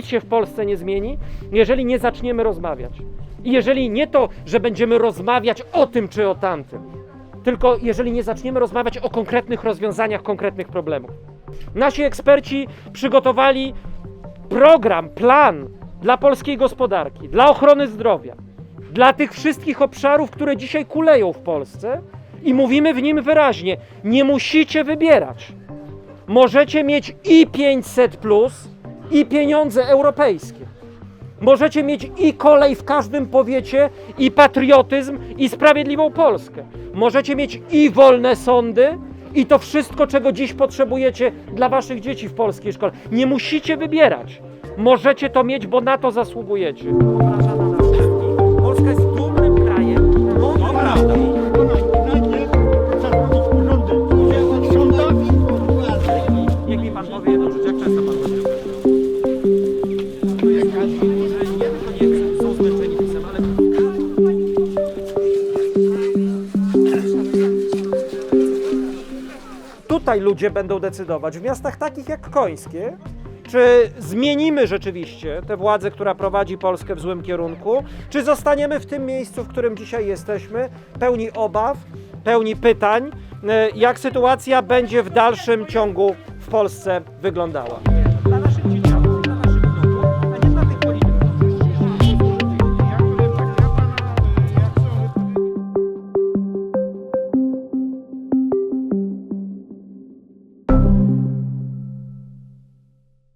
nic się w Polsce nie zmieni, jeżeli nie zaczniemy rozmawiać. I jeżeli nie to, że będziemy rozmawiać o tym czy o tamtym, tylko jeżeli nie zaczniemy rozmawiać o konkretnych rozwiązaniach konkretnych problemów. Nasi eksperci przygotowali program, plan dla polskiej gospodarki, dla ochrony zdrowia, dla tych wszystkich obszarów, które dzisiaj kuleją w Polsce i mówimy w nim wyraźnie: nie musicie wybierać. Możecie mieć i 500, plus, i pieniądze europejskie. Możecie mieć i kolej w każdym powiecie, i patriotyzm, i sprawiedliwą Polskę. Możecie mieć i wolne sądy, i to wszystko, czego dziś potrzebujecie dla waszych dzieci w polskiej szkole. Nie musicie wybierać. Możecie to mieć, bo na to zasługujecie. Polska jest tutaj ludzie będą decydować, w miastach takich jak Końskie, czy zmienimy rzeczywiście tę władzę, która prowadzi Polskę w złym kierunku, czy zostaniemy w tym miejscu, w którym dzisiaj jesteśmy, pełni obaw, pełni pytań, e, jak sytuacja będzie w dalszym ciągu w Polsce wyglądała.